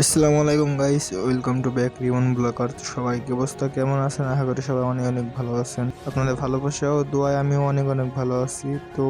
আসসালামু আলাইকুম guys welcome to back Rimon vlogger সবাই, কি অবস্থা? কেমন আছেন? আশা করি সবাই অনেক অনেক ভালো আছেন। আপনাদের ভালোবাসা ও দোয়ায় আমিও অনেক অনেক ভালো আছি। তো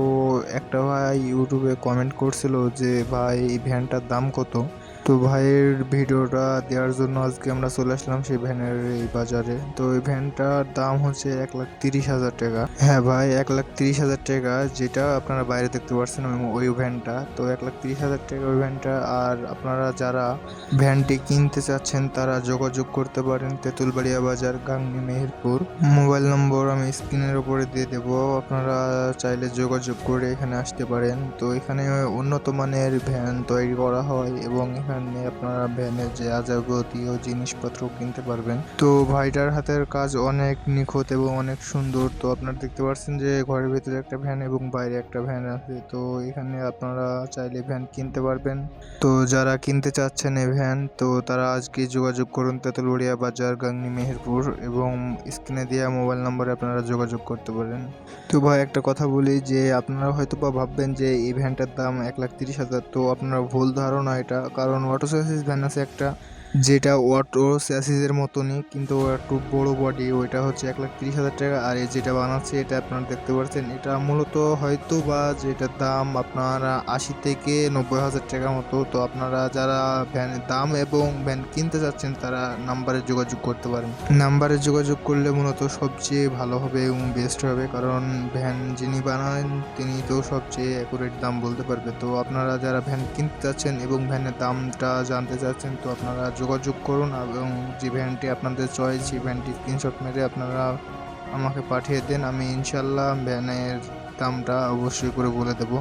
একটা ভাই ইউটিউবে কমেন্ট করছিল যে, ভাই, এই ভ্যানটার দাম কত? তো ভাইয়ের ভিডিওটা দেওয়ার জন্য আজকে আমরা চলে আসলাম সেই ভ্যানের এই বাজারে। তো এই ভ্যানটার দাম হচ্ছে এক লাখ তিরিশ হাজার টাকা। হ্যাঁ ভাই, এক লাখ তিরিশ হাজার টাকা যেটা আপনারা বাইরে দেখতে পাচ্ছেন ওই- ভ্যানটা। তো এক লাখ তিরিশ হাজার টাকা ওই ভ্যানটা। আর আপনারা যারা ভ্যানটি কিনতে চাচ্ছেন, তারা যোগাযোগ করতে পারেন তেঁতুলবাড়িয়া বাজার, গাংনি, মেহেরপুর। মোবাইল নম্বর আমি স্ক্রিনের উপরে দিয়ে দেব। আপনারা চাইলে যোগাযোগ করে এখানে আসতে পারেন। তো এখানে উন্নত মানের ভ্যান তৈরি করা হয় এবং এখানে আপনারা ভ্যানের যে যাবতীয় জিনিসপত্র কিনতে পারবেন। তো ভাইটার হাতের কাজ অনেক নিখুঁত এবং অনেক সুন্দর। তো আপনারা দেখতে পাচ্ছেন যে ঘরের ভিতরে একটা ভ্যান এবং বাইরে একটা ভ্যান আছে। তো এখানে আপনারা চাইলে ভ্যান কিনতে পারবেন। তো যারা কিনতে চাচ্ছেন এই ভ্যান, তো তারা আজকে যোগাযোগ করুন তেঁতুলবাড়িয়া বাজার, গাংনি, মেহেরপুর এবং স্ক্রিনে দেওয়া মোবাইল নম্বরে আপনারা যোগাযোগ করতে পারেন। তো ভাই, একটা কথা বলি যে আপনারা হয়তো বা ভাববেন যে এই ভ্যানটার দাম এক লাখ তিরিশ হাজার। তো আপনারা ভুল ধারণা এটা। কারণ অটো স্যাসিস ভ্যান আছে একটা। যেটা অটো স্যাসিসের মতনই, কিন্তু একটু বড় বডি ওইটা হচ্ছে এক লাখ তিরিশ হাজার টাকা। আর এই যেটা বানাচ্ছে, এটা আপনারা দেখতে পাচ্ছেন, এটা মূলত হয়তো বা যেটার দাম আপনারা আশি থেকে নব্বই হাজার টাকা মতো। তো আপনারা যারা ভ্যানের দাম এবং ভ্যান কিনতে চাচ্ছেন, তারা নাম্বারে যোগাযোগ করতে পারেন। নাম্বারে যোগাযোগ করলে মূলত সবচেয়ে ভালো হবে এবং বেস্ট হবে, কারণ ভ্যান যিনি বানান, তিনি তো সবচেয়ে অ্যাকুরেট দাম বলতে পারবে। তো আপনারা যারা ভ্যান কিনতে চাচ্ছেন এবং ভ্যানের দামটা জানতে চাচ্ছেন, তো আপনারা যোগাযোগ করুন এবং যে ভ্যানটি আপনাদের চয়েস সেই ভ্যানটি স্ক্রিনশট মেরে আপনারা আমাকে পাঠিয়ে দেন। আমি ইনশাল্লাহ ভ্যানের দামটা অবশ্যই করে বলে দেবো।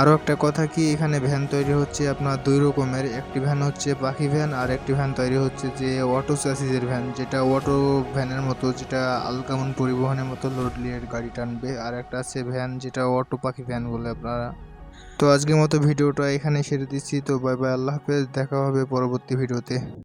আরও একটা কথা কি, এখানে ভ্যান তৈরি হচ্ছে আপনার দুই রকমের। একটি ভ্যান হচ্ছে পাখি ভ্যান, আর একটি ভ্যান তৈরি হচ্ছে যে অটো স্যাসিসের ভ্যান, যেটা অটো ভ্যানের মতো, যেটা আলকামন পরিবহনের মতো লোড নিয়ে গাড়ি টানবে। আর একটা আছে ভ্যান, যেটা অটো পাখি ভ্যান বলে আপনারা তো আজকের মতো ভিডিওটা এখানে সেরে দিচ্ছি। তো বাই বাই আল্লাহ হাফেজ, দেখা হবে পরবর্তী ভিডিওতে।